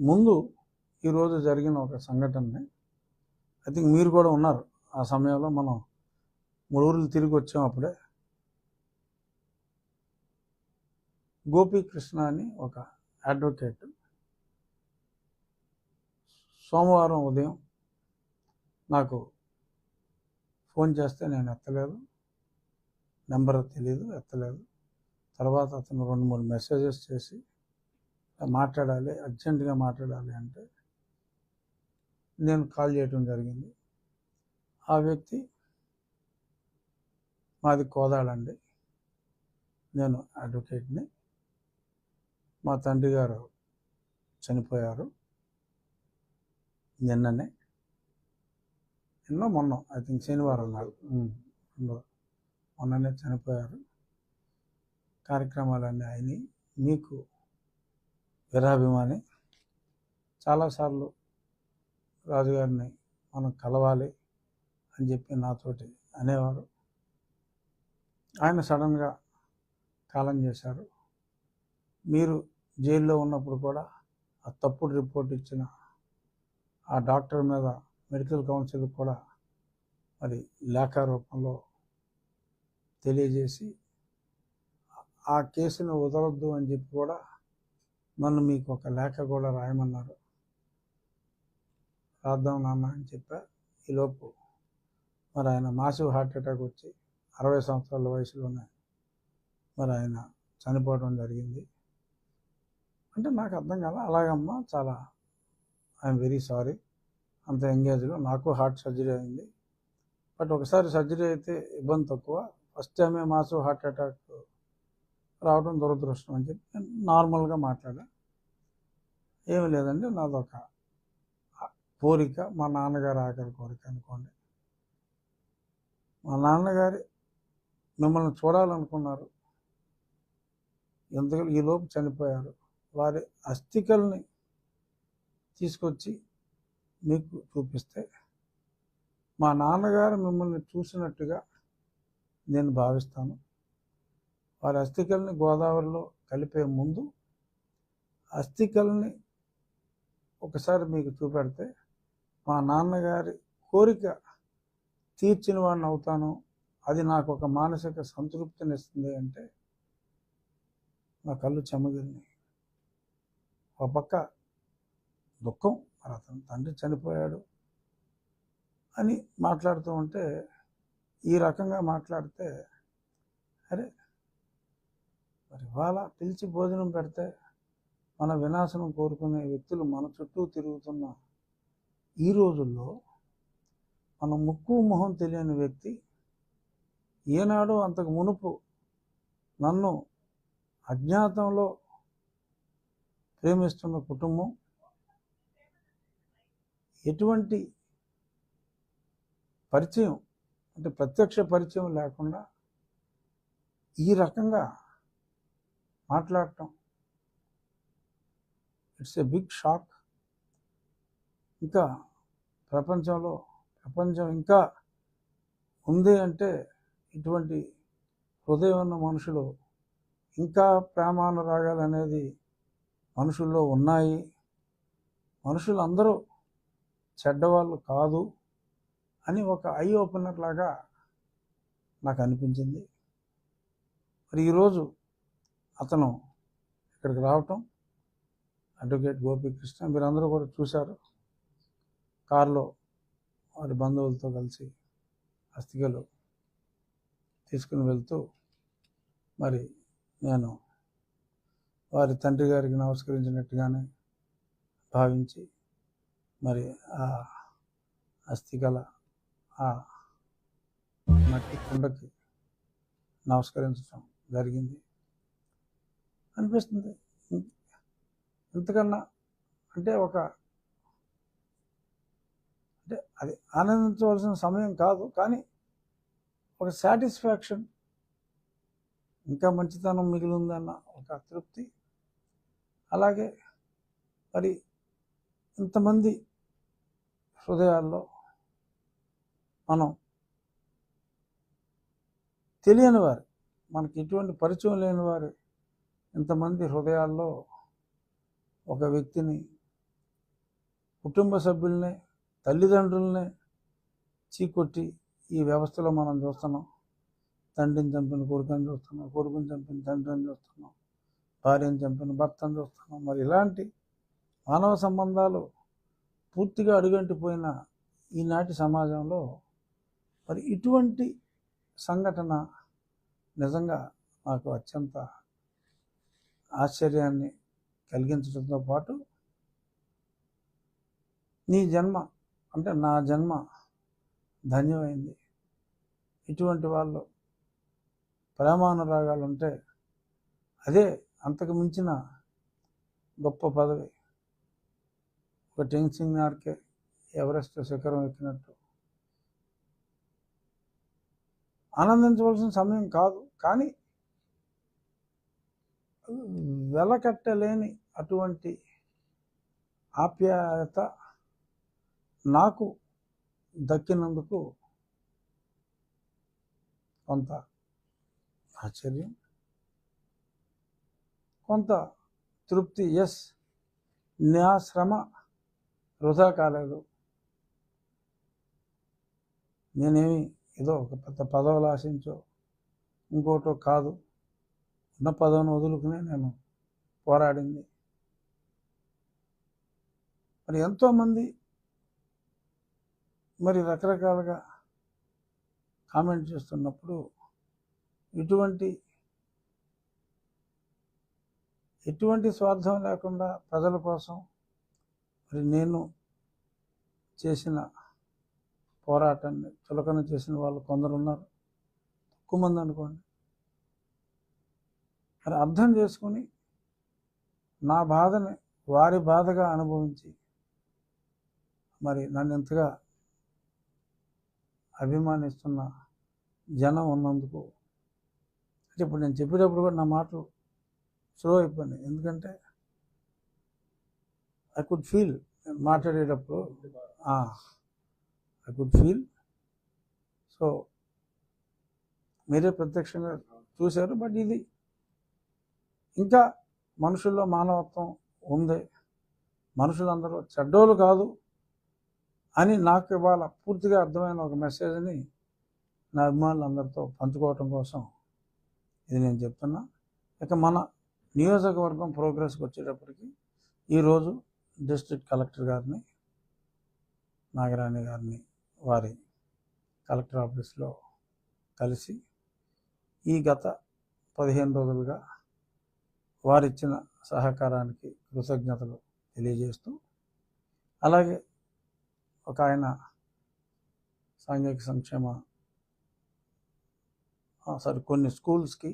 ముందు ఈరోజు జరిగిన ఒక సంఘటనని ఐ థింక్ మీరు కూడా ఉన్నారు. ఆ సమయంలో మనం మూడు తిరిగి వచ్చాం అప్పుడే. గోపీకృష్ణ అని ఒక అడ్వకేట్ సోమవారం ఉదయం నాకు ఫోన్ చేస్తే నేను ఎత్తలేదు. నెంబర్ తెలియదు ఎత్తలేదు. తర్వాత అతను రెండు మూడు మెసేజెస్ చేసి మాట్లాడాలి అర్జెంటుగా మాట్లాడాలి అంటే నేను కాల్ చేయటం జరిగింది. ఆ వ్యక్తి మాది కోదాడండి నేను అడ్వకేట్ని. మా తండ్రి గారు చనిపోయారు నిన్ననే. ఎన్నో మొన్న ఐ థింక్ శనివారం నాడు. మొన్ననే చనిపోయారు. కార్యక్రమాలన్నీ అయినాయి. మీకు వీరాభిమాని చాలాసార్లు రాజుగారిని మనం కలవాలి అని చెప్పి నాతోటి అనేవారు. ఆయన సడన్గా కాలం చేశారు. మీరు జైల్లో ఉన్నప్పుడు కూడా ఆ తప్పుడు రిపోర్ట్ ఇచ్చిన ఆ డాక్టర్ మీద మెడికల్ కౌన్సిల్ కూడా మరి లేఖ రూపంలో తెలియజేసి ఆ కేసును వదలొద్దు అని చెప్పి కూడా నన్ను మీకు ఒక లేఖ కూడా రాయమన్నారు. రాద్దాం నాన్న అని చెప్పా. ఈలోపు మరి ఆయన మాసివ్ హార్ట్ అటాక్ వచ్చి అరవై సంవత్సరాల వయసులోనే మరి ఆయన చనిపోవడం జరిగింది. అంటే నాకు అర్థం కాల అలాగమ్మా చాలా ఐఎమ్ వెరీ సారీ. అంత ఎంగేజ్లో నాకు హార్ట్ సర్జరీ అయింది. బట్ ఒకసారి సర్జరీ అయితే ఇబ్బంది తక్కువ. ఫస్ట్ టైమే మాసు హార్ట్ అటాక్ రావడం దురదృష్టం అని చెప్పి నేను నార్మల్గా మాట్లాడా. ఏమి లేదండి నాదొక కోరిక మా నాన్నగారు ఆకలి కోరిక అనుకోండి. మా నాన్నగారి మిమ్మల్ని చూడాలనుకున్నారు. ఎందుకంటే ఈలోపు చనిపోయారు? వారి అస్థికల్ని తీసుకొచ్చి మీకు చూపిస్తే మా నాన్నగారు మిమ్మల్ని చూసినట్టుగా నేను భావిస్తాను. వారి అస్థికల్ని గోదావరిలో కలిపే ముందు అస్థికల్ని ఒకసారి మీకు చూపెడితే మా నాన్నగారి కోరిక తీర్చిన వాడిని అవుతాను. అది నాకు ఒక మానసిక సంతృప్తిని ఇస్తుంది అంటే నా కళ్ళు చెమగిలినాయి. ఒక పక్క దుఃఖం మరి అతను తండ్రి చనిపోయాడు అని మాట్లాడుతూ ఉంటే ఈ రకంగా మాట్లాడితే అరే మరి ఇవాళ పిలిచి భోజనం పెడితే మన వినాశనం కోరుకునే వ్యక్తులు మన చుట్టూ తిరుగుతున్న ఈ రోజుల్లో మన ముక్కు మొహం తెలియని వ్యక్తి ఏనాడు అంతకు మునుపు నన్ను అజ్ఞాతంలో ప్రేమిస్తున్న కుటుంబం ఎటువంటి పరిచయం అంటే ప్రత్యక్ష పరిచయం లేకుండా ఈ రకంగా మాట్లాడటం. ఇట్స్ ఎ బిగ్ షాక్ ఇంకా ప్రపంచంలో ప్రపంచం ఇంకా ఉంది అంటే ఇటువంటి హృదయం ఉన్న మనుషులు ఇంకా ప్రేమానురాగాలు అనేది మనుషుల్లో ఉన్నాయి. మనుషులు అందరూ చెడ్డవాళ్ళు కాదు అని ఒక ఐ ఓపెనర్ లాగా నాకు అనిపించింది. మరి ఈరోజు అతను ఇక్కడికి రావటం అడ్వకేట్ గోపీకృష్ణ మీరందరూ కూడా చూశారు. కారులో వారి బంధువులతో కలిసి అస్థికలు తీసుకుని వెళ్తూ మరి నేను వారి తండ్రి గారికి నమస్కరించినట్టుగానే భావించి మరి ఆ అస్థికల ఆ మట్టి కుండకి నమస్కరించడం జరిగింది. అనిపిస్తుంది. ఎంతకన్నా ఇంతకన్నా అంటే ఒక అంటే అది ఆనందించవలసిన సమయం కాదు. కానీ ఒక సాటిస్ఫాక్షన్ ఇంకా మంచితనం మిగిలి ఉందన్న ఒక తృప్తి. అలాగే మరి ఇంతమంది హృదయాల్లో మనం తెలియని వారు మనకి ఎటువంటి పరిచయం లేని వారు ఇంతమంది హృదయాల్లో ఒక వ్యక్తిని కుటుంబ సభ్యుల్ని తల్లిదండ్రుల్ని చీకొట్టి ఈ వ్యవస్థలో మనం చూస్తున్నాం. తండ్రిని చంపిన కొడుకుని చూస్తున్నాం కొడుకుని చంపిన తండ్రిని చూస్తున్నాం భార్యను చంపిన భర్తను చూస్తున్నాం. మరి ఇలాంటి మానవ సంబంధాలు పూర్తిగా అడుగంటిపోయిన ఈనాటి సమాజంలో మరి ఇటువంటి సంఘటన నిజంగా నాకు అత్యంత ఆశ్చర్యాన్ని కలిగించడంతో పాటు నీ జన్మ అంటే నా జన్మ ధన్యమైంది. ఇటువంటి వాళ్ళు ప్రేమానురాగాలు ఉంటే అదే అంతకు మించిన గొప్ప పదవి. ఒక టెన్సింగ్ నార్కే ఎవరెస్ట్ శిఖరం ఎక్కినట్టు. ఆనందించవలసిన సమయం కాదు కానీ వెలకట్టలేని అటువంటి ఆప్యాయత నాకు దక్కినందుకు కొంత ఆశ్చర్యం కొంత తృప్తి ఎస్ నా శ్రమ వృధా కాలేదు. నేనేమి ఏదో ఒక పెద్ద పదవులు ఆశించో ఇంకోటో కాదు. ఉన్న పదవిని వదులుకునే నేను పోరాడింది. మరి ఎంతోమంది మరి రకరకాలుగా కామెంట్ చేస్తున్నప్పుడు ఇటువంటి ఎటువంటి స్వార్థం లేకుండా ప్రజల కోసం మరి నేను చేసిన పోరాటాన్ని చులకన చేసిన వాళ్ళు కొందరు ఉన్నారు. తక్కువ మంది అనుకోండి. అని అర్థం చేసుకొని నా బాధని వారి బాధగా అనుభవించి మరి నన్ను ఎంతగా అభిమానిస్తున్న జనం ఉన్నందుకు అంటే ఇప్పుడు నేను చెప్పేటప్పుడు కూడా నా మాటలు స్లో అయిపోయినాయి. ఎందుకంటే ఐ కుడ్ ఫీల్ మాట్లాడేటప్పుడు ఐ కుడ్ ఫీల్ సో మీరే ప్రత్యక్షంగా చూశారు బట్ ఇది ఇంకా మనుషుల్లో మానవత్వం ఉంది. మనుషులందరూ చెడ్డోలు కాదు అని నాకు ఇవాళ పూర్తిగా అర్థమైన ఒక మెసేజ్ని నా అభిమానులందరితో పంచుకోవటం కోసం ఇది నేను చెప్తున్నా. ఇక మన నియోజకవర్గం ప్రోగ్రెస్కి వచ్చేటప్పటికి ఈరోజు డిస్ట్రిక్ట్ కలెక్టర్ గారిని నాగరాణి గారిని వారి కలెక్టర్ ఆఫీస్లో కలిసి ఈ గత పదిహేను రోజులుగా వారిచ్చిన సహకారానికి కృతజ్ఞతలు తెలియజేస్తూ అలాగే ఒక ఆయన సాంఘిక సంక్షేమ సారీ కొన్ని స్కూల్స్కి